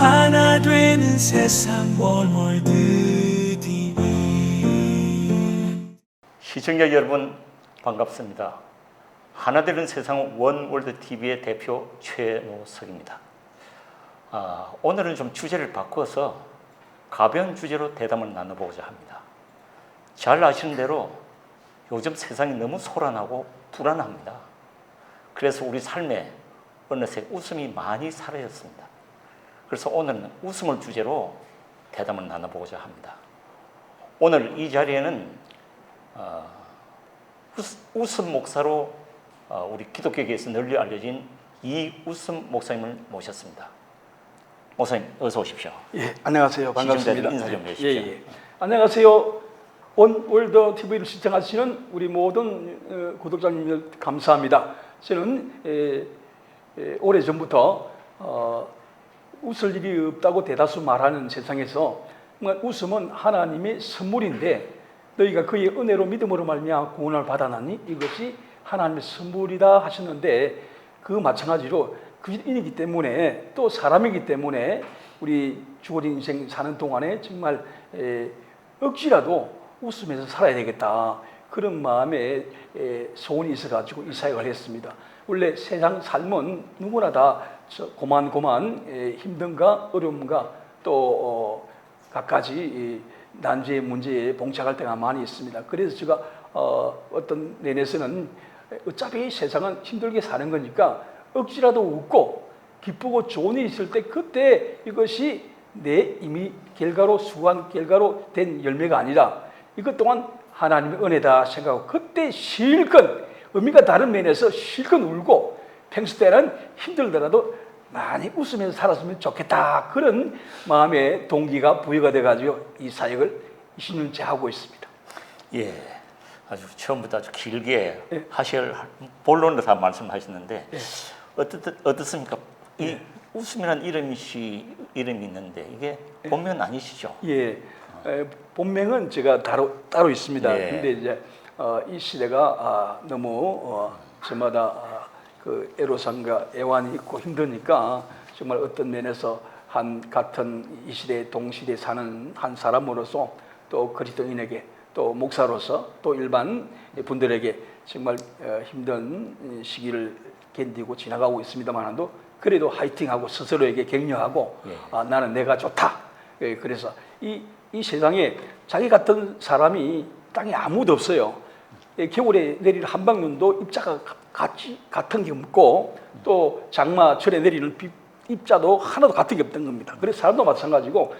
하나 되는 세상 월월드 TV 시청자 여러분 반갑습니다. 하나 되는 세상 원월드 TV의 대표 최노석입니다. 아, 오늘은 좀 주제를 바꿔서 가벼운 주제로 대담을 나눠보고자 합니다. 잘 아시는 대로 요즘 세상이 너무 소란하고 불안합니다. 그래서 우리 삶에 어느새 웃음이 많이 사라졌습니다. 그래서 오늘은 웃음을 주제로 대담을 나눠보고자 합니다. 오늘 이 자리에는 어, 웃- 웃음 목사로 어, 우리 기독교계에서 널리 알려진 이웃음 목사님을 모셨습니다. 목사님 어서 오십시오. 예, 안녕하세요. 반갑습니다. 인사 좀 해주십시오. 예, 예. 안녕하세요. 원월드 TV를 시청하시는 우리 모든 어, 구독자님들 감사합니다. 저는 오래 전부터 어, 웃을 일이 없다고 대다수 말하는 세상에서 웃음은 하나님의 선물인데 너희가 그의 은혜로 믿음으로 말미암아 구원을 받아나니 이것이 하나님의 선물이다 하셨는데 그 마찬가지로 그인이기 때문에 또 사람이기 때문에 우리 주어진 인생 사는 동안에 정말 에, 억지라도 웃으면서 살아야 되겠다 그런 마음에 에, 소원이 있어가지고 이 사역을 했습니다. 원래 세상 삶은 누구나 다저 고만고만 에, 힘든가 어려움과 또 어, 갖가지 이 난제의 문제에 봉착할 때가 많이 있습니다. 그래서 제가 어, 어떤 내내서는 어차피 세상은 힘들게 사는 거니까 억지라도 웃고 기쁘고 좋은 일이 있을 때 그때 이것이 내 이미 결과로 수고한 결과로 된 열매가 아니라 이것 또한 하나님의 은혜다 생각하고 그때 실컷 의미가 다른 면에서 실컷 울고 평소 때는 힘들더라도 많이 웃으면서 살았으면 좋겠다 그런 마음의 동기가 부여가 돼가지고 이 사역을 20년째 하고 있습니다. 예, 아주 처음부터 아주 길게 예. 하실 본론을 다 말씀하셨는데 예. 어떻 어떻습니까? 이 웃음이라는 이름이 이름이 있는데 이게 본명 아니시죠? 예, 에, 본명은 제가 따로 따로 있습니다. 네. 근데 이제 어, 이 시대가 아, 너무 어, 저마다 아, 그 애로사항과 애환이 있고 힘드니까 정말 어떤 면에서 한 같은 이 시대 동시대 사는 한 사람으로서 또 그리스도인에게 또 목사로서 또 일반 분들에게 정말 어, 힘든 시기를 견디고 지나가고 있습니다만도 그래도 화이팅하고 스스로에게 격려하고 예. 아, 나는 내가 좋다. 예, 그래서 이, 이 세상에 자기 같은 사람이 땅에 아무도 없어요. 예, 겨울에 내리는 한방눈도 입자가 가- 같이 같은 게 없고 또 장마철에 내리는 비, 입자도 하나도 같은 게 없던 겁니다. 그래서 사람도 마찬가지고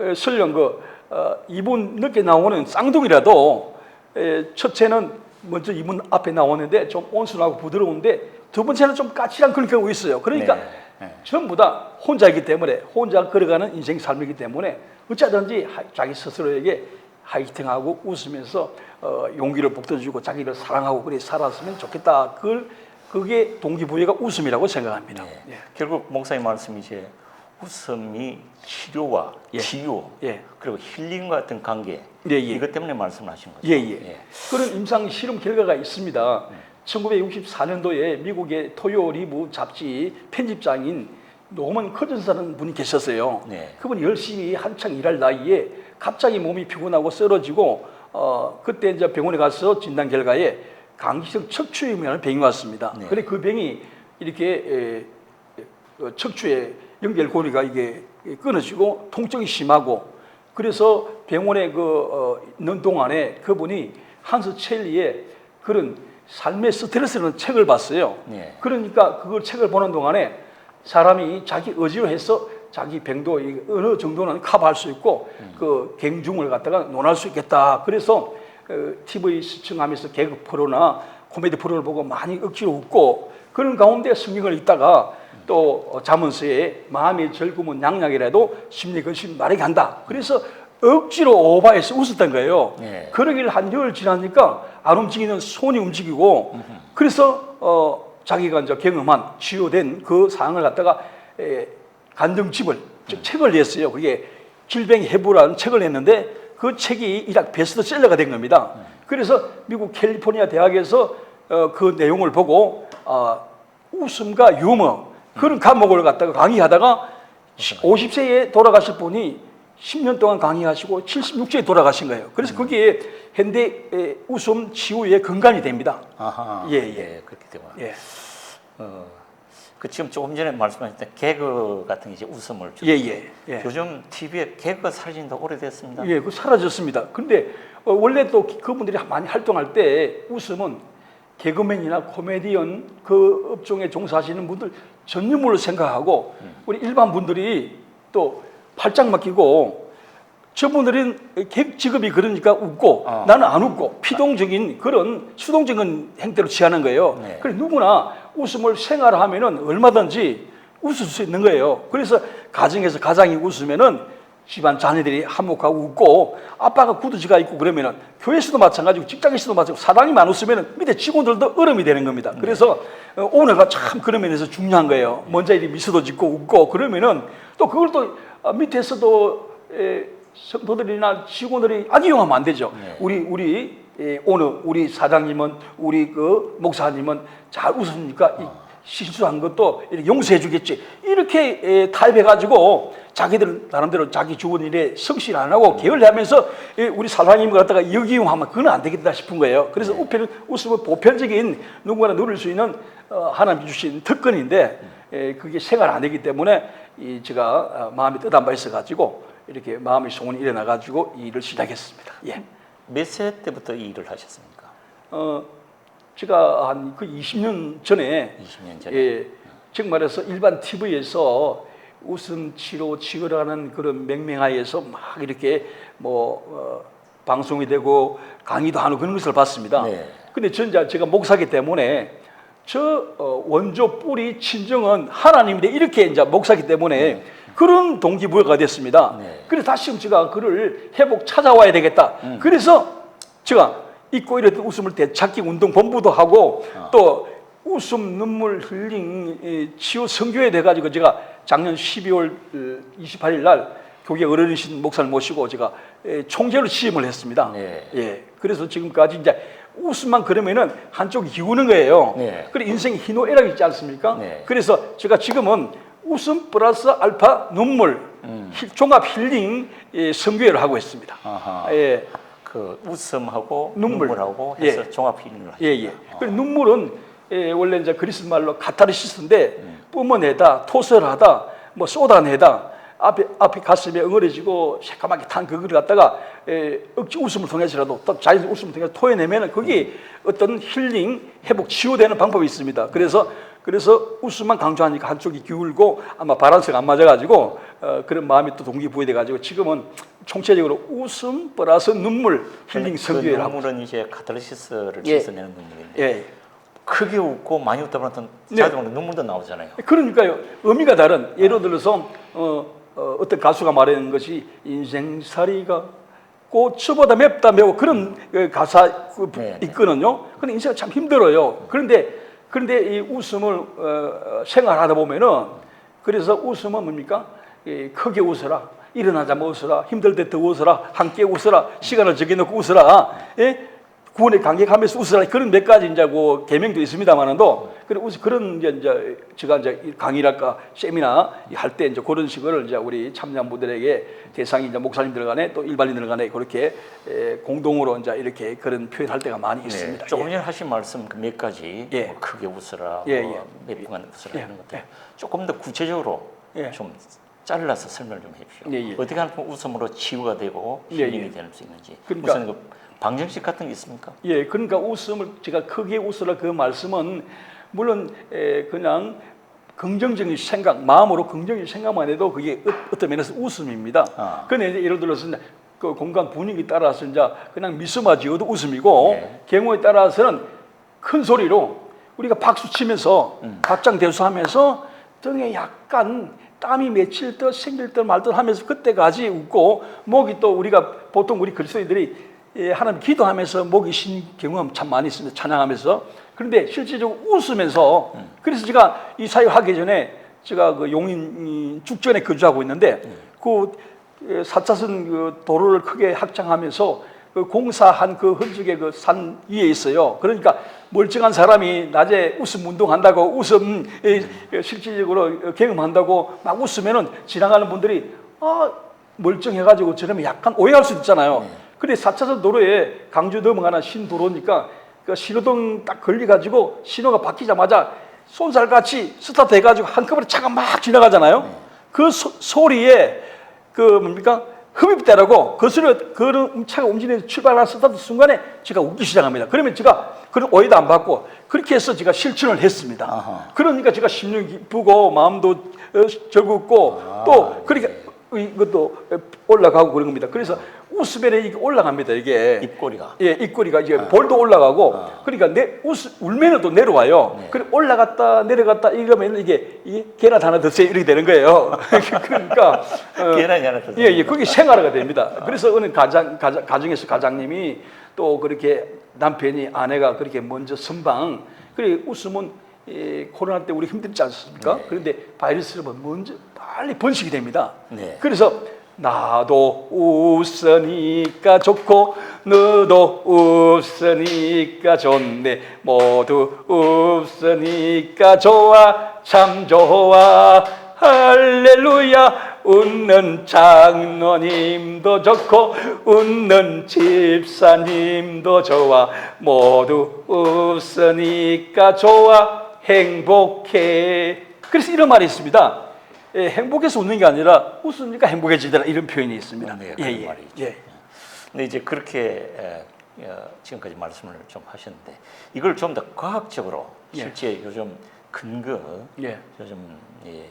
에, 설령 그 어, 이분 늦게 나오는 쌍둥이라도 에, 첫째는 먼저 이분 앞에 나오는데 좀 온순하고 부드러운데 두 번째는 좀 까칠한 그런 경우가 있어요. 그러니까 네, 네. 전부 다 혼자이기 때문에 혼자 걸어가는 인생 삶이기 때문에 어쩌든지 하- 자기 스스로에게 하이팅하고 웃으면서 어, 용기를 북돋주고 자기를 사랑하고 그래 살았으면 좋겠다. 그걸 그게 동기부여가 웃음이라고 생각합니다. 예. 예. 결국 목사님 말씀이 이제 웃음이 치료와 예. 치유 예. 그리고 힐링 같은 관계 예, 예. 이것 때문에 말씀하신 거죠. 예, 예. 그런 임상 실험 결과가 있습니다. 1964년도에 미국의 토요 리브 잡지 편집장인 노먼 커즌스라는 분이 계셨어요. 네. 그분이 열심히 한창 일할 나이에 갑자기 몸이 피곤하고 쓰러지고 어 그때 이제 병원에 가서 진단 결과에 강기성 척추염이라는 병이 왔습니다. 네. 근데 그 병이 이렇게 에, 어, 척추의 연결 고리가 이게 끊어지고 통증이 심하고 그래서 병원에 그 어, 있는 동안에 그분이 한스 첼리의 그런 삶의 스트레스라는 책을 봤어요. 네. 그러니까 그걸 책을 보는 동안에 사람이 자기 의지로 해서 자기 병도 이 어느 정도는 커버할 수 있고 그 갱중을 갖다가 논할 수 있겠다. 그래서 어, TV 시청하면서 개그 프로나 코미디 프로를 보고 많이 억지로 웃고 그런 가운데 성경을 읽다가 또 어, 자문서에 마음의 즐거움은 양약이라도 심리 근심 나르게 한다. 그래서 억지로 오바해서 웃었던 거예요. 네. 그러길 한 열흘 지나니까 안 움직이는 손이 움직이고 그래서 어 자기가 이제 경험한 치유된 그 상황을 갖다가 에, 간증집을 즉 책을 냈어요. 그게 질병 해부라는 책을 냈는데 그 책이 이락 베스트셀러가 된 겁니다. 그래서 미국 캘리포니아 대학에서 어, 그 내용을 보고 아, 웃음과 유머 그런 과목을 갖다가 강의하다가 50세에 돌아가실 분이 10년 동안 강의하시고 76세에 돌아가신 거예요. 그래서 그게 현대 에, 웃음 치유의 근간이 됩니다. 아하. 예, 예. 그렇기 때문에. 예, 어, 그 지금 조금 전에 말씀하셨던 개그 같은 게 이제 웃음을 주죠. 예, 예. 예. 요즘 TV에 개그가 사라진 지 오래됐습니다. 예, 그 사라졌습니다. 근데 어, 원래 또 그분들이 많이 활동할 때 웃음은 개그맨이나 코미디언 그 업종에 종사하시는 분들 전념으로 생각하고 우리 일반 분들이 또 팔짱 맡기고 저분들은 개- 직업이 그러니까 웃고 어. 나는 안 웃고 피동적인 그런 수동적인 행태로 취하는 거예요. 네. 그래서 누구나 웃음을 생활하면은 얼마든지 웃을 수 있는 거예요. 그래서 가정에서 가장이 웃으면은 집안 자녀들이 한몫하고 웃고 아빠가 구두지가 있고 그러면은 교회에서도 마찬가지고 직장에서도 마찬가지고 사장님 안 웃으면은 밑에 직원들도 얼음이 되는 겁니다. 그래서 어, 오너가 참 그런 면에서 중요한 거예요. 먼저 이리 미소도 짓고 웃고 그러면은 또 그걸 또 어, 밑에서도 에, 성도들이나 직원들이 악용하면 안 되죠. 네. 우리 우리 예, 오늘 우리 사장님은 우리 그 목사님은 잘 웃으니까 이 실수한 것도 이렇게 용서해 주겠지. 이렇게 예, 타입해 가지고 자기들 나름대로 자기 주원 일에 성실 안 하고 게을리하면서 예, 우리 사장님을 갖다가 역이용하면 그건 안 되겠다 싶은 거예요. 그래서 우편 웃음은 보편적인 누구나 누릴 수 있는 어, 하나님 주신 특권인데 예, 그게 생활 안 되기 때문에 이 제가 어, 마음이 뜨단 바 있어 가지고 이렇게 마음의 소원이 일어나 가지고 이 일을 시작했습니다. 예. 몇 세 때부터 이 일을 하셨습니까? 어, 제가 한 그 20년 전에 20년 전에. 예, 즉 말해서 일반 TV에서 웃음 치료 치료라는 그런 맹명하에서 막 이렇게 뭐 어, 방송이 되고 강의도 하는 그런 것을 봤습니다. 네. 근데 전 이제 제가 목사기 때문에 저 어, 원조 뿌리 친정은 하나님인데 이렇게 이제 목사기 때문에 그런 동기부여가 됐습니다. 네. 그래서 다시 제가 그를 회복 찾아와야 되겠다. 그래서 제가 잊고 이랬던 웃음을 되찾기 운동 본부도 하고 또 웃음 눈물 흘링 이, 치유 선교에 돼 가지고 제가 작년 12월 28일 날 교계 어른이신 목사를 모시고 제가 에, 총재로 취임을 했습니다. 네. 예. 그래서 지금까지 이제 웃음만 그러면은 한쪽이 기우는 거예요. 네. 그래 인생이 희노애락이 있지 않습니까? 네. 그래서 제가 지금은 웃음 플러스 알파 눈물 힐- 종합 힐링 예, 선교회를 하고 있습니다. 아하. 예. 그 웃음하고 눈물. 눈물하고 해서 예. 종합 힐링을 하셨다. 예, 예. 그 눈물은 예, 원래 이제 그리스 말로 카타르시스인데 음. 뿜어내다, 토설하다, 뭐 쏟아내다. 앞에 앞에 가슴에 응어려지고 새까맣게 탄 그걸 갖다가 에, 억지 웃음을 통해서라도 또 자연 웃음을 통해서 토해내면은 그게 어떤 힐링, 회복, 치유되는 방법이 있습니다. 그래서 그래서 웃음만 강조하니까 한쪽이 기울고 아마 바란스가 안 맞아가지고 어, 그런 마음이 또 동기부여돼 가지고 지금은 총체적으로 웃음 플러스 눈물 힐링 그 선교회를 하고 눈물은 이제 카타르시스를 예. 씻어내는 눈물인데 예. 크게 웃고 많이 웃다 보면 네. 자동으로 눈물도 나오잖아요. 그러니까요. 의미가 다른. 예를 들어서 어, 어, 어떤 가수가 말하는 것이 인생살이가 꽃보다 맵다 매워 그런 그 가사 그 네, 네. 있거든요. 근데 인생은 참 힘들어요. 그런데 그런데 이 웃음을 어, 어, 생활하다 보면은 그래서 웃음은 뭡니까? 이 크게 웃어라. 일어나자마 웃어라. 힘들 때 더 웃어라. 함께 웃어라. 시간을 정해놓고 웃어라. 예? 구원에 감격하면서 웃으라 그런 몇 가지 이제 그 계명도 있습니다만은도 그런 웃- 그런 이제, 이제 제가 이제 이 강의랄까 세미나 할 때 이제 그런 식을 이제 우리 참여자분들에게 대상이 이제 목사님들 간에 또 일반인들 간에 그렇게 에, 공동으로 이제 이렇게 그런 표현할 때가 많이 있습니다. 네, 조금 예. 전에 하신 말씀 그 몇 가지 예. 뭐 크게 웃어라, 예, 뭐 예. 몇 분간 웃어라 예, 이런 것들 예. 조금 더 구체적으로 예. 좀 잘라서 설명 좀 해주십시오. 예, 예. 어떻게 하면 웃음으로 치유가 되고 예, 힐링이 예. 될수 있는지 그러니까- 무슨 그 방정식 같은 게 있습니까? 예, 그러니까 웃음을 제가 크게 웃으라 그 말씀은 물론 에, 그냥 긍정적인 생각, 마음으로 긍정적인 생각만 해도 그게 어- 어떤 면에서 웃음입니다. 아. 근데 이제 예를 들어서 이제 그 공간 분위기 따라서 이제 그냥 미소만 지어도 웃음이고 네. 경우에 따라서는 큰 소리로 우리가 박수 치면서 음. 박장대소하면서 등에 약간 땀이 맺힐 듯 생길 듯 말 듯 하면서 그때까지 웃고 목이 또 우리가 보통 우리 예, 하나님 기도하면서 쉰 경험 참 많이 있습니다. 찬양하면서 그런데 실제적으로 웃으면서 그래서 제가 이 사회 하기 전에 제가 그 용인 죽전에 거주하고 있는데 그 예, 사차선 그 도로를 크게 확장하면서 그 공사한 그 흔적의 그 산 위에 있어요. 그러니까 멀쩡한 사람이 낮에 웃음 운동한다고 웃음 에, 실질적으로 경험한다고 막 웃으면은 지나가는 분들이 아 멀쩡해가지고 저러면 약간 오해할 수 있잖아요. 근데 4차선 도로에 강주 넘어가는 신도로니까 그 신호등 딱 걸려가지고 신호가 바뀌자마자 쏜살같이 스타트 해가지고 한꺼번에 차가 막 지나가잖아요. 그 소, 소리에 그 뭡니까 흡입되라고 그 소리 그 차가 움직이는 출발하는 스타트 순간에 제가 웃기 시작합니다. 그러면 제가 그런 오해도 안 받고 그렇게 해서 제가 실천을 했습니다. 아하. 그러니까 제가 심령이 기쁘고 마음도 어, 즐겁고 아, 또 그러니까 이것도 올라가고 그런 겁니다. 그래서 웃으면 이게 올라갑니다. 이게 입꼬리가. 예, 입꼬리가 이제 볼도 올라가고 그러니까 내 웃, 울면은 또 내려와요. 네. 그래 올라갔다 내려갔다 이러면 이게 이게 계란 하나 드세요 이렇게 되는 거예요. 그러니까 어, 계란이 하나 더 예, 예, 그게 생활화가 됩니다. 그래서 어느 가장, 가정, 가정에서 가장님이 또 그렇게 남편이 아내가 그렇게 먼저 선방, 그래 웃으면 이 코로나 때 우리 힘들지 않습니까? 네. 그런데 바이러스를 먼저 빨리 번식이 됩니다. 네. 그래서 나도 웃으니까 좋고 너도 웃으니까 좋네 모두 웃으니까 좋아 참 좋아 할렐루야 웃는 장로님도 좋고 웃는 집사님도 좋아 모두 웃으니까 좋아 행복해 그래서 이런 말이 있습니다 예, 행복해서 웃는 게 아니라 웃으니까 행복해지더라 이런 표현이 있습니다 네, 예, 그런 예, 말이. 예. 근데 이제 그렇게 에, 어, 지금까지 말씀을 좀 하셨는데 이걸 좀 더 과학적으로 예. 실제 요즘 근거 예. 요즘 예,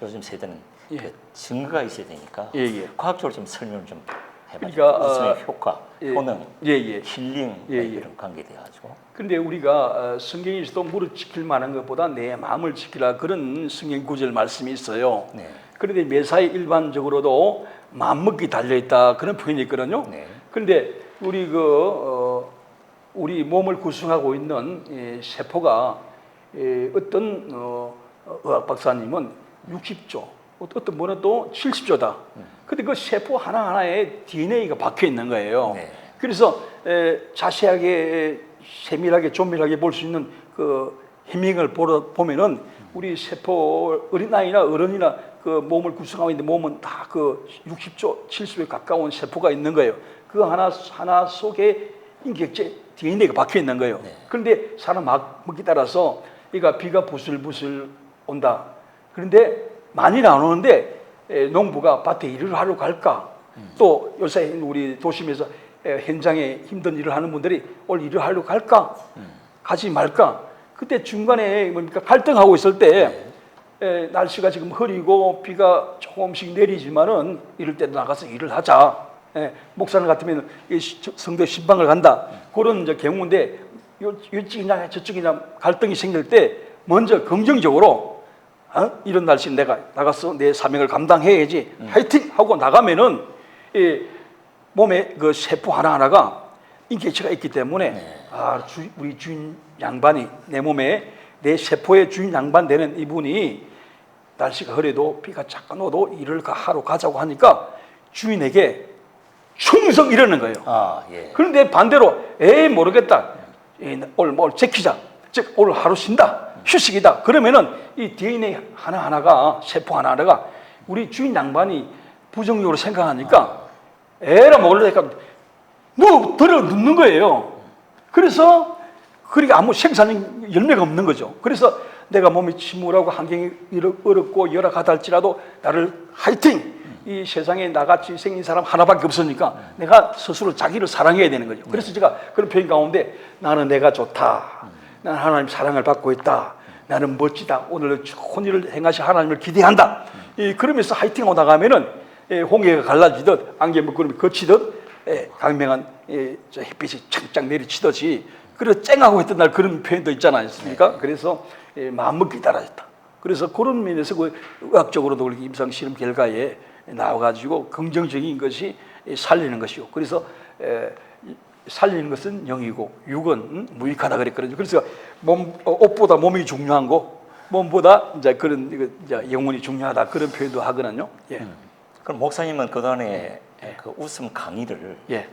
요즘 세대는 예. 그 증거가 있어야 되니까 예, 예. 과학적으로 좀 설명을 좀 해봐요. 그러니까, 웃음의 어, 효과, 예. 효능, 예, 예. 힐링 예, 예. 이런 관계돼 가지고 근데 우리가 어, 성경에서도 무릎 지킬 만한 것보다 내 마음을 지키라 그런 성경 구절 말씀이 있어요. 네. 그런데 매사에 일반적으로도 마음먹기 달려 있다 그런 표현이 있거든요. 네. 그런데 우리 그 어, 우리 몸을 구성하고 있는 이 세포가 예, 어떤 어, 의학 박사님은 60조, 어떤 분은 또 70조다. 근데 그 세포 하나 하나에 DNA가 박혀 있는 거예요. 네. 그래서 에, 자세하게 세밀하게 조밀하게 볼 수 있는 그 해밍을 보러 보면은 우리 세포 어린아이나 어른이나 그 몸을 구성하고 있는 몸은 다 그 60조, 70에 가까운 세포가 있는 거예요. 그 하나 하나 속에 인격체 DNA가 박혀 있는 거예요. 네. 그런데 사람 막 먹기 따라서 이가 비가 부슬부슬 온다. 그런데 많이는 안 오는데 에, 농부가 밭에 일을 하러 갈까? 또 요새 우리 도심에서 에, 현장에 힘든 일을 하는 분들이 오늘 일을 하러 갈까? 가지 말까? 그때 중간에 뭡니까 갈등하고 있을 때 에, 날씨가 지금 흐리고 비가 조금씩 내리지만은 이럴 때 나가서 일을 하자. 예, 목사님 같으면 이 시- 성대 신방을 간다. 그런 이제 경우인데 요- 이쪽이냐 저쪽이냐 갈등이 생길 때 먼저 긍정적으로 어? 이런 날씨 내가 나가서 내 사명을 감당해야지 화이팅 하고 나가면은 이 몸에 그 세포 하나 하나가 인격체가 있기 때문에 아 주, 우리 주인 양반이 내 몸에 내 세포의 주인 양반 되는 이분이 날씨가 흐려도 비가 잠깐 오도 일을 가- 하러 가자고 하니까 주인에게 충성 이러는 거예요. 아 예. 그런데 반대로 에이 모르겠다. 에이, 오늘 뭘 제키자. 즉 오늘 하루 쉰다. 휴식이다. 그러면은 이 DNA 하나 하나가 세포 하나 하나가 우리 주인 양반이 부정적으로 생각하니까 에라 모르니까 뭐 들어 눕는 거예요. 그래서 그러니까 아무 생산 열매가 없는 거죠. 그래서 내가 몸이 침울하고 환경이 어렵고 열악하다 할지라도 나를 화이팅! 이 세상에 나같이 생긴 사람 하나밖에 없으니까 내가 스스로 자기를 사랑해야 되는 거죠. 그래서 제가 그런 표현 가운데 나는 내가 좋다. 나는 하나님 사랑을 받고 있다. 나는 멋지다. 오늘 좋은 일을 행하시 하나님을 기대한다. 이 그러면서 화이팅하고 나가면은 예, 홍해가 갈라지듯 안개 물구름이 거치듯 예, 강명한 예, 저 햇빛이 창짝 내리치듯이 그래 쨍하고 했던 날 그런 표현도 있지 않습니까? 그래서 예, 마음먹기 따라졌다. 그래서 그런 면에서 그 의학적으로도 그렇게 임상 실험 결과에 나와가지고 긍정적인 것이 살리는 것이요. 그래서 에, 이- 살리는 것은 영이고 육은 음, 무익하다 그랬거든요. 그래서 몸 어, 옷보다 몸이 중요한 거, 몸보다 이제 그런 이제 영혼이 중요하다 그런 표현도 하거든요. 예, 그럼 목사님은 그 동안에 그 웃음 강의를 예,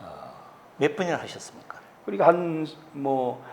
어, 몇 번이나 하셨습니까? 그러니까 한뭐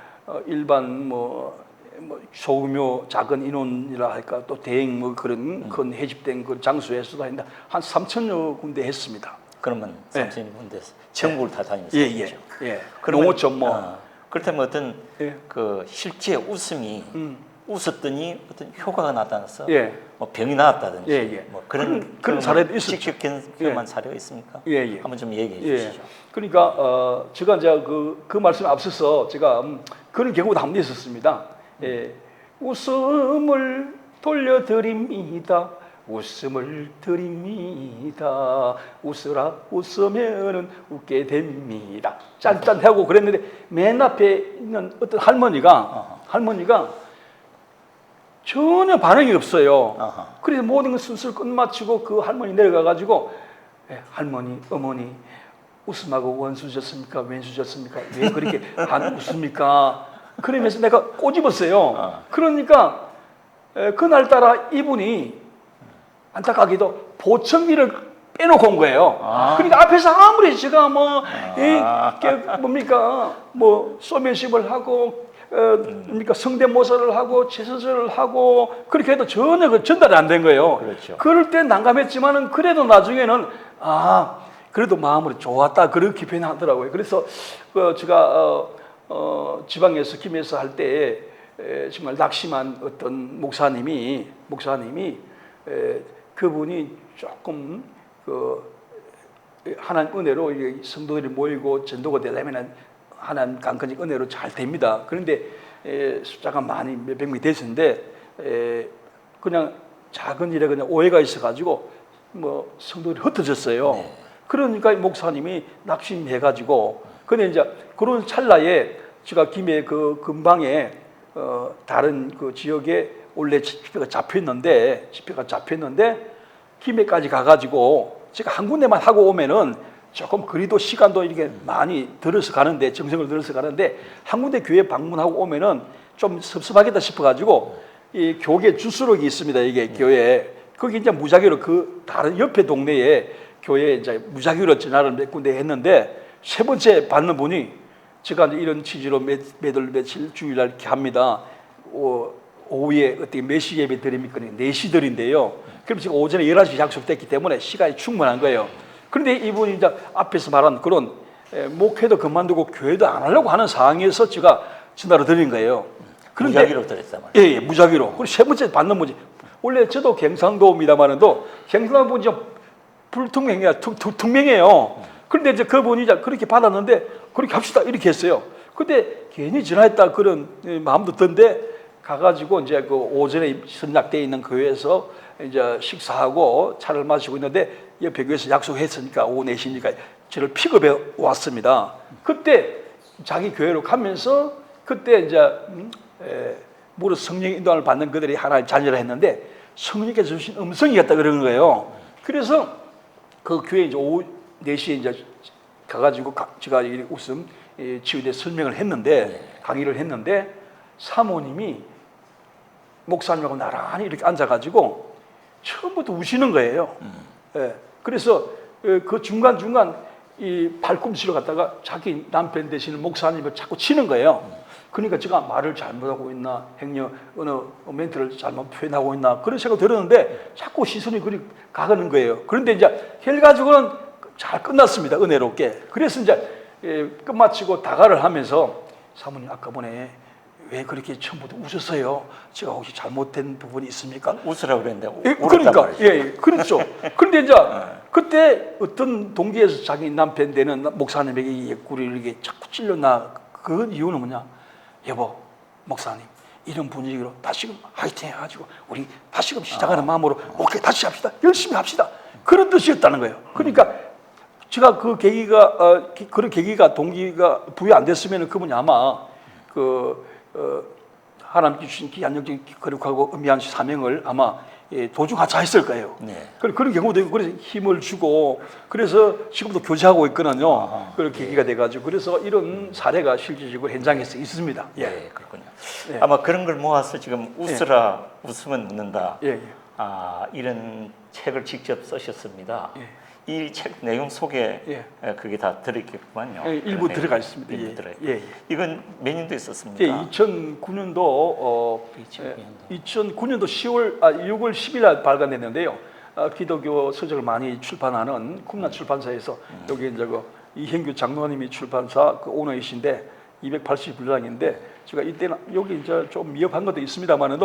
일반 뭐, 뭐 소규모 작은 인원이라 할까 또 대행 뭐 그런 음. 큰 해집된 그 장소에서도 했는데 한 3천여 군데 했습니다. 그러면 네. 삼촌 군데 전국을 다 다니면서 예, 예. 예. 농어촌 뭐 어, 그렇다면 어떤 예. 그 실제 웃음이 음. 웃었더니 어떤 효과가 나타나서 예. 뭐 병이 나았다든지 예, 예. 뭐 그런 그런- 그런 사례도 있었죠. 직접 경험한 사례가 있습니까? 예, 예. 한번 좀 얘기해 예. 주시죠. 그러니까 어, 제가 이제 그, 그 말씀 앞서서 제가 음, 그런 경우도 한 번 있었습니다. 예. 웃음을 돌려드립니다. 웃음을 드립니다. 웃으라 웃으면은 웃게 됩니다. 짠짠하고 그랬는데 맨 앞에 있는 어떤 할머니가 할머니가 전혀 반응이 없어요. 아하. 그래서 모든 걸 순서를 끝마치고 그 할머니 내려가 가지고 예, 할머니 어머니 웃음하고 원수셨습니까 왼수셨습니까 왜 그렇게 안 웃습니까 그러면서 내가 꼬집었어요 아. 그러니까 에, 그날따라 이분이 안타깝게도 보청기를 빼놓고 온 거예요 아. 그러니까 앞에서 아무리 제가 뭐 아. 이, 게 뭡니까 뭐 소면십을 하고 어, 뭡니까 성대모사를 하고 최선서를 하고 그렇게 해도 전혀 그 전달이 안 된 거예요. 그렇죠. 그럴 때 난감했지만은 그래도 나중에는 아 그래도 마음으로 좋았다 그렇게 표현하더라고요. 그래서 그 제가 어, 어, 지방에서 김해에서 할때 정말 낙심한 어떤 목사님이 목사님이 에, 그분이 조금 그 하나님 은혜로 성도들이 모이고 전도가 되려면 하나님 강건이 은혜로 잘 됩니다. 그런데 에, 숫자가 많이 몇백 명이 됐었는데 에, 그냥 작은 일에 그냥 오해가 있어가지고 뭐 성도들이 흩어졌어요. 네. 그러니까 이 목사님이 낙심해가지고 근데 이제 그런 찰나에 제가 김해 그 근방에 어, 다른 그 지역에 원래 집회가 잡혔는데 집회가 잡혔는데 김해까지 가가지고 제가 한 군데만 하고 오면은 조금 그리도 시간도 이렇게 많이 들어서 가는데 정성을 들어서 가는데 한 군데 교회 방문하고 오면은 좀 섭섭하겠다 싶어가지고 이 교계 주수록이 있습니다 이게 교회에 거기 이제 무작위로 그 다른 옆에 동네에 교회에 이제 무작위로 전화를 몇 군데 했는데 세 번째 받는 분이 제가 이런 취지로 몇, 몇월 며칠 주일날 이렇게 합니다. 어, 오후에 어떻게 몇 시 예배 드립니까? 4시 드린데요. 그럼 지금 오전에 11시 약속됐기 때문에 시간이 충분한 거예요. 그런데 이분이 이제 앞에서 말한 그런 에, 목회도 그만두고 교회도 안 하려고 하는 상황에서 제가 전화를 드린 거예요. 그런데 무작위로 들었단 말이에요. 예, 예, 무작위로. 그리고 세 번째 받는 문제. 원래 저도 경상도입니다만은도 경상도 좀 불투명해요. 투, 투, 투명해요. 그런데 이제 그분이 이제 그렇게 받았는데 그렇게 합시다 이렇게 했어요. 근데 괜히 전화했다 그런 예, 마음도 든데 가가지고 이제 그 오전에 선약돼 있는 교회에서 이제 식사하고 차를 마시고 있는데 옆에 교회에서 약속했으니까 오후 4시니까 저를 픽업해 왔습니다. 그때 자기 교회로 가면서 그때 이제 음, 에, 무릇 성령의 인도를 받는 그들이 하나의 자녀를 했는데 성령께서 주신 음성이었다 그러는 거예요. 그래서 그 교회 이제 오후 4시에 이제 가가지고 가- 제가 이 웃음 이 치유대 설명을 했는데 강의를 했는데 사모님이 목사님하고 나란히 이렇게 앉아가지고 처음부터 우시는 거예요. 예. 그래서 예, 그 중간 중간 이 발꿈치를 갖다가 자기 남편 되시는 목사님을 자꾸 치는 거예요. 그러니까 제가 말을 잘못하고 있나, 행여 어느 멘트를 잘못 표현하고 있나 그런 생각 들었는데 자꾸 시선이 그리 가는 거예요. 그런데 이제 결과적으로는 잘 끝났습니다. 은혜롭게. 그래서 이제 예, 끝마치고 다가를 하면서 사모님 아까 전에 왜 그렇게 처음부터 우셨어요? 제가 혹시 잘못된 부분이 있습니까? 웃으라고 그랬는데 우- 예, 그러니까. 예, 예, 그렇죠. 그런데 이제 그때 어떤 동기에서 자기 남편 되는 목사님에게 이 예꾸리를 이게 자꾸 찔렸나 그 이유는 뭐냐? 여보, 목사님 이런 분위기로 다시금 화이팅 해가지고 우리 다시금 시작하는 마음으로 오케이 다시 합시다 열심히 합시다 그런 뜻이었다는 거예요. 그러니까 제가 그 계기가 어, 기- 그런 계기가 동기가 부여 안 됐으면 그분이 아마 그 어, 하나님께 주신 귀한 영적인 거룩하고 은미한 사명을 아마 예, 도중하자 했을 거예요. 네. 그런 그런 경우도 있고 그래서 힘을 주고 그래서 지금도 교제하고 있거든요. 그런 계기가 돼가지고 그래서 이런 사례가 실질적으로 현장에서 있습니다. 예, 예, 그렇군요. 예. 아마 그런 걸 모아서 지금 웃으라 웃으면 웃는다. 예, 예. 아, 이런 책을 직접 쓰셨습니다. 예. 이 책 내용 속에 예. 에, 그게 다 들어있겠구만요. 예, 일부 그 들어가. 있습니다. 일부 예. 들어요. 예, 예. 이건 몇 년도 있었습니까? 예, 2009년도 어, 2009년도. 2009년도 10월 아 6월 10일 날 발간됐는데요. 어, 기독교 서적을 많이 출판하는 쿰나 출판사에서 여기 이제 그 이hen규 장로님이 출판사 그 오너이신데 280분량인데 제가 이때는 여기 이제 좀 미흡한 것도 있습니다만은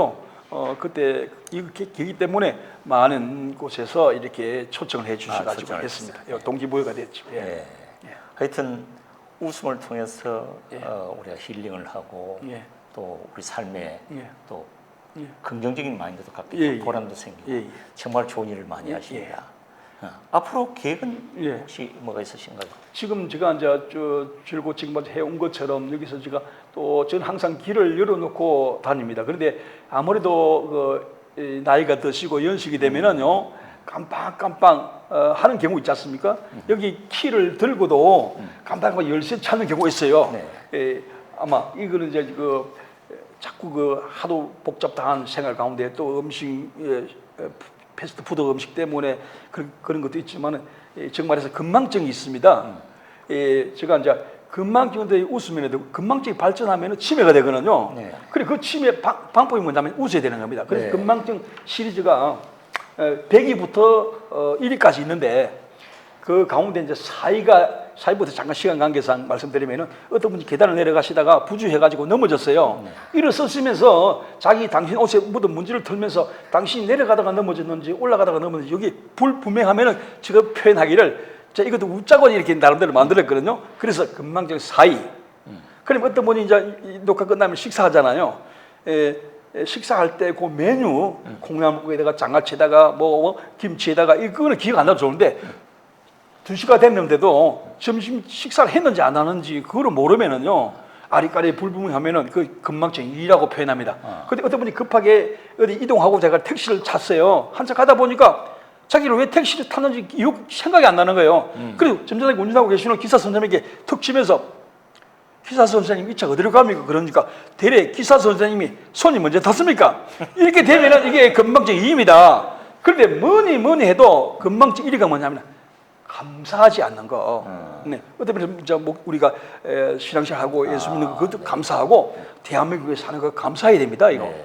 어 그때 이 기- 기기 때문에 많은 곳에서 이렇게 초청을 해 주셔 아, 가지고 초청을 했습니다. 예, 동기부여가 됐죠. 예. 예. 하여튼 웃음을 통해서 예. 어, 우리가 힐링을 하고 예. 또 우리 삶에 예. 또 예. 긍정적인 마인드도 갖고 예, 예. 보람도 생기고 예, 예. 정말 좋은 일을 많이 예, 하십니다. 어, 앞으로 계획은 예. 혹시 뭐가 있으신가요? 지금 제가 이제 저 줄곧 지금까지 해온 것처럼 여기서 제가 또 저는 항상 길을 열어놓고 다닙니다. 그런데 아무래도 그이 나이가 드시고 연식이 되면은요 깜빡깜빡 어, 하는 경우 있지 않습니까? 여기 키를 들고도 깜빡깜빡 열쇠 찾는 경우가 있어요. 네. 예, 아마 이거는 이제 그 에, 자꾸 그 하도 복잡한 생활 가운데 또 음식 예, 에, 패스트푸드 음식 때문에 그런, 그런 것도 있지만은 예, 정말해서 건망증이 있습니다. 예, 제가 이제 건망증인데 웃으면 건망증이 발전하면 치매가 되거든요. 네. 그래 그 치매 방, 방법이 뭐냐면 웃어야 되는 겁니다. 그래서 네. 건망증 시리즈가 100위부터 어, 1위까지 있는데 그 가운데 이제 사위가 사위부터 잠깐 시간 관계상 말씀드리면은 어떤 분이 계단을 내려가시다가 부주해가지고 넘어졌어요. 일어섰으면서 자기 당신 옷에 묻은 문지를 털면서 당신이 내려가다가 넘어졌는지 올라가다가 넘어졌는지 여기 불분명하면은 지금 표현하기를 자 이것도 웃자고 이렇게 나름대로 만들었거든요. 그래서 건망증 사위. 그럼 어떤 분이 이제 이 녹화 끝나면 식사하잖아요. 에, 에, 식사할 때 그 메뉴 콩나물에다가 장아찌에다가 뭐, 뭐 김치에다가 이거는 기억 안 나도 좋은데 두 시가 됐는데도 점심 식사를 했는지 안 하는지 그거를 모르면은요 아리까리 불분명하면은 그 건망증이라고 표현합니다. 근데 어떤 분이 급하게 어디 이동하고 제가 택시를 탔어요. 한참 가다 보니까 자기를 왜 택시를 탔는지 생각이 안 나는 거예요. 그리고 점잖게 운전하고 계시는 기사 선생님에게 툭 치면서 기사 선생님 이 차 어디로 갑니까? 그러니까 대래 기사 선생님이 손이 먼저 탔습니까? 이렇게 되면은 이게 건망증 2입니다. 그런데 뭐니 뭐니 해도 건망증 1위가 뭐냐면 감사하지 않는 거. 네. 분은 이제 뭐 우리가 에, 신앙생활하고 예수 믿는 거 그것도 감사하고 대한민국에 사는 거 감사해야 됩니다. 이거. 네.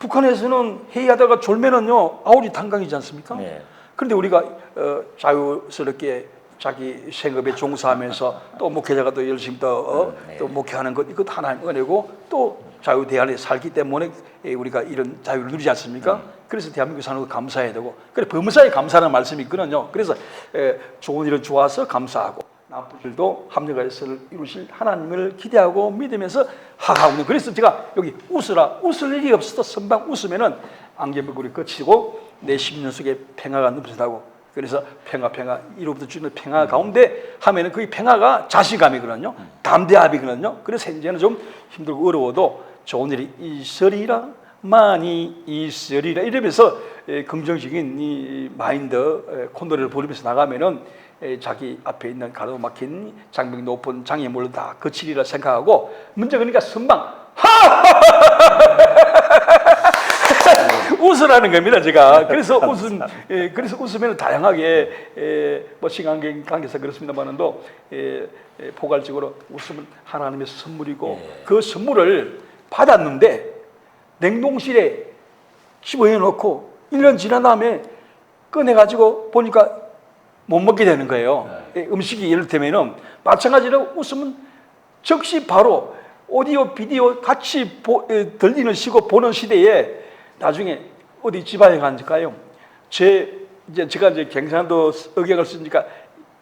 북한에서는 회의하다가 졸면은요 아우리 탄강이지 않습니까? 네. 그런데 우리가 어, 자유스럽게 자기 생업에 종사하면서 또 목회자가 또 열심히 또, 어, 네. 또 목회하는 것 이것 하나님 은혜고 또 자유 대 안에 살기 때문에 에, 우리가 이런 자유를 누리지 않습니까? 그래서 대한민국 사는 거 감사해야 되고 그래 범사에 감사하는 말씀이 있거든요. 그래서 에, 좋은 일은 좋아서 감사하고 나쁜 일도 합력하여서 이루실 하나님을 기대하고 믿으면서 하하오는 그래서 제가 여기 웃으라 웃을 일이 없어도 선방 웃으면은 안개불굴이 거치고 내 심령 속에 평화가 넘쳐나고 그래서 평화 평화 이로부터 주는 평화 가운데 하면은 그 평화가 자신감이거든요. 담대함이거든요. 그래서 현재는 좀 힘들고 어려워도 좋은 일이 있으리라 많이 있으리라. 이러면서 에, 긍정적인 이 마인드 에, 콘도를 부르면서 나가면은 에, 자기 앞에 있는 가로막힌 장벽 높은 장애물을 다. 거치리라 생각하고 문제 그러니까 선방. 웃으라는 겁니다, 제가. 그래서 웃음, 예, 그래서 웃으면 다양하게, 예, 뭐 시간 관계상 그렇습니다만은도, 예, 예, 포괄적으로 웃음은 하나님의 선물이고, 그 선물을 받았는데, 냉동실에 집어해 놓고, 1년 지난 다음에 꺼내가지고 보니까 못 먹게 되는 거예요. 예, 음식이 이를테면은, 마찬가지로 웃음은 즉시 바로 오디오, 비디오 같이 보, 에, 들리는 시고 보는 시대에 나중에 어디 지방에 간까요? 제 이제 제가 이제 경상도 억양을 쓰니까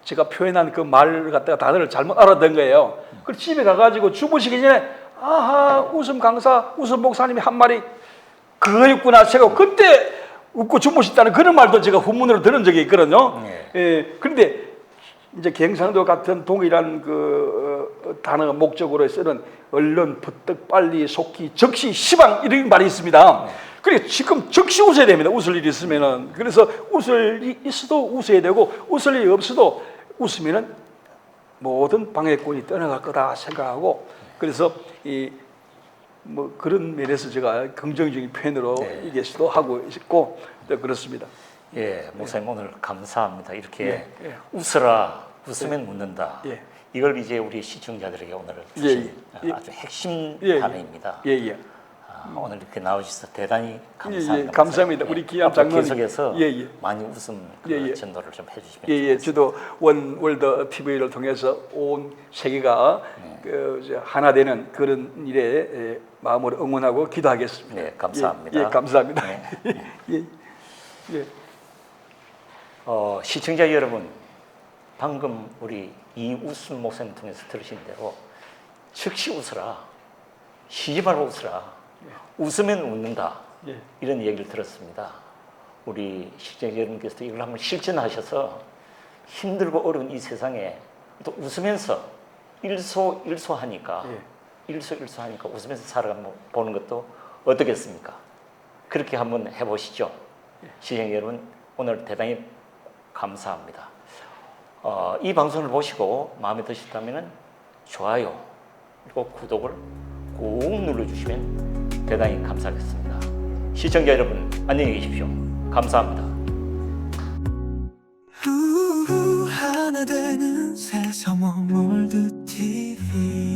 제가 표현한 그 말을 갖다가 단어를 잘못 알아듣은 거예요. 그 집에 가가지고 주무시기 전에 아하 웃음 강사 웃음 목사님이 한 말이 그거였구나 제가 그때 웃고 주무셨다는 그런 말도 제가 후문으로 들은 적이 있거든요. 네. 예, 그런데 이제 경상도 같은 동일한 그 어, 단어 목적으로 쓰는 얼른 부뜩 빨리 속히 적시 시방 이런 말이 있습니다. 그래 지금 적시 웃어야 됩니다. 웃을 일이 있으면은 그래서 웃을 일이 있어도 웃어야 되고 웃을 일이 없어도 웃으면은 모든 방해꾼이 떠나갈 거다 생각하고 그래서 이 뭐 그런 면에서 제가 긍정적인 표현으로 네. 이게 시도하고 있고 또 그렇습니다. 예, 목사님 오늘 감사합니다. 이렇게 예, 예. 웃어라, 웃으면 웃는다. 예. 이걸 이제 우리 시청자들에게 오늘 예, 주신 예. 아주 핵심 예, 예. 단어입니다. 예, 예. 아, 오늘 이렇게 나오셔서 대단히 예, 감사합니다. 예, 감사합니다. 목사님. 우리 기암 앞으로 장로님. 계속해서 예, 예. 많이 웃음 그 예, 예. 전도를 좀 해주시면 예, 예. 저도 원 월드 TV를 통해서 온 세계가 네. 그, 이제 하나 되는 그런 일에 예, 마음으로 응원하고 기도하겠습니다. 네, 감사합니다. 예, 예, 감사합니다. 네. 예, 예, 어, 시청자 여러분, 방금 우리 이 웃음 목사님 통해서 들으신 대로 즉시 쉬지 말고 웃어라, 웃으면 웃는다 예, 이런 얘기를 들었습니다. 우리 여러분께서도 이걸 한번 실천하셔서 힘들고 어려운 이 세상에 또 웃으면서 일소 일소하니까 예. 일소 일소하니까 웃으면서 살아보는 것도 어떻겠습니까? 그렇게 한번 해보시죠. 시청자 여러분 오늘 대단히 감사합니다. 어, 이 방송을 보시고 마음에 드셨다면 좋아요 그리고 구독을 꾹 눌러주시면 대단히 감사하겠습니다. 시청자 여러분 안녕히 계십시오. 감사합니다. 하나 되는 월드 TV